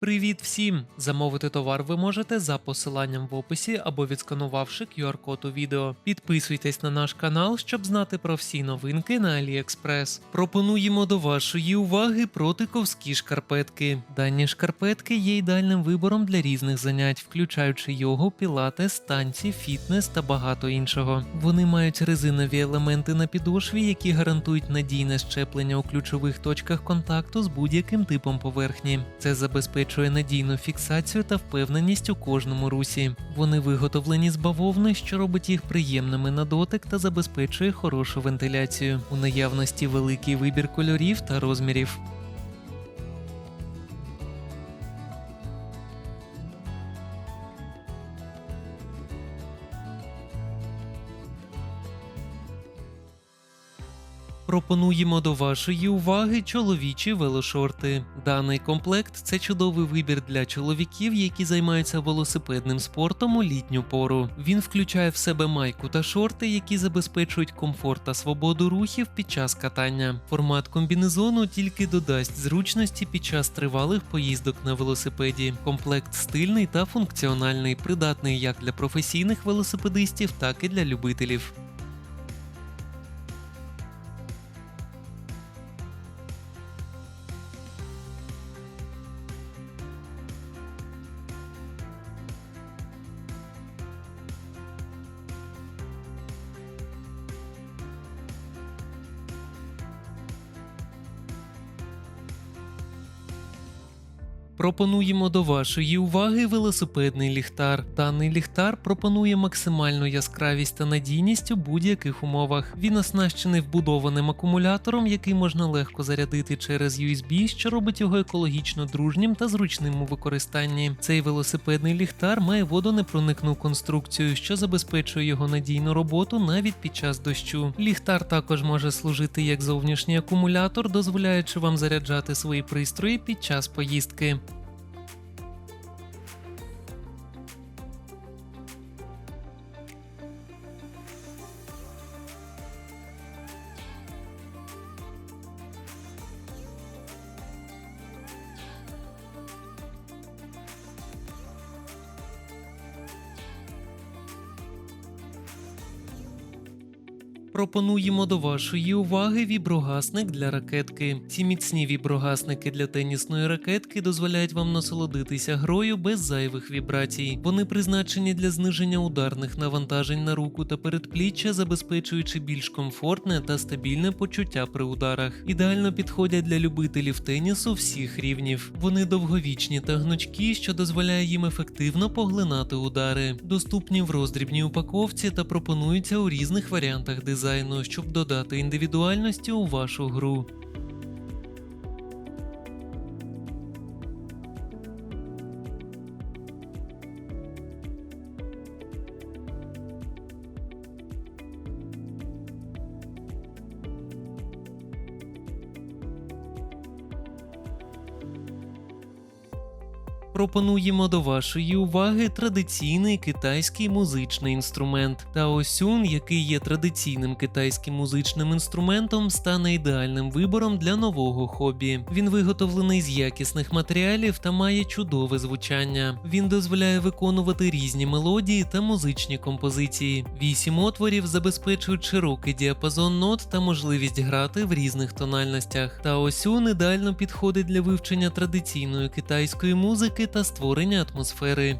Привіт всім! Замовити товар ви можете за посиланням в описі або відсканувавши QR-код у відео. Підписуйтесь на наш канал, щоб знати про всі новинки на AliExpress. Пропонуємо до вашої уваги протиковські шкарпетки. Дані шкарпетки є ідеальним вибором для різних занять, включаючи йогу, пілатес, танці, фітнес та багато іншого. Вони мають резинові елементи на підошві, які гарантують надійне щеплення у ключових точках контакту з будь-яким типом поверхні. Це забезпечує надійну фіксацію та впевненість у кожному русі. Вони виготовлені з бавовни, що робить їх приємними на дотик та забезпечує хорошу вентиляцію. У наявності великий вибір кольорів та розмірів. Пропонуємо до вашої уваги чоловічі велошорти. Даний комплект це чудовий вибір для чоловіків, які займаються велосипедним спортом у літню пору. Він включає в себе майку та шорти, які забезпечують комфорт та свободу рухів під час катання. Формат комбінезону тільки додасть зручності під час тривалих поїздок на велосипеді. Комплект стильний та функціональний, придатний як для професійних велосипедистів, так і для любителів. Пропонуємо до вашої уваги велосипедний ліхтар. Даний ліхтар пропонує максимальну яскравість та надійність у будь-яких умовах. Він оснащений вбудованим акумулятором, який можна легко зарядити через USB, що робить його екологічно дружнім та зручним у використанні. Цей велосипедний ліхтар має водонепроникну конструкцію, що забезпечує його надійну роботу навіть під час дощу. Ліхтар також може служити як зовнішній акумулятор, дозволяючи вам заряджати свої пристрої під час поїздки. Пропонуємо до вашої уваги віброгасник для ракетки. Ці міцні віброгасники для тенісної ракетки дозволяють вам насолодитися грою без зайвих вібрацій. Вони призначені для зниження ударних навантажень на руку та передпліччя, забезпечуючи більш комфортне та стабільне почуття при ударах. Ідеально підходять для любителів тенісу всіх рівнів. Вони довговічні та гнучкі, що дозволяє їм ефективно поглинати удари. Доступні в роздрібній упаковці та пропонуються у різних варіантах дизайну, щоб додати індивідуальності у вашу гру. Пропонуємо до вашої уваги традиційний китайський музичний інструмент. Таосюн, який є традиційним китайським музичним інструментом, стане ідеальним вибором для нового хобі. Він виготовлений з якісних матеріалів та має чудове звучання. Він дозволяє виконувати різні мелодії та музичні композиції. Вісім отворів забезпечують широкий діапазон нот та можливість грати в різних тональностях. Таосюн ідеально підходить для вивчення традиційної китайської музики та створення атмосфери.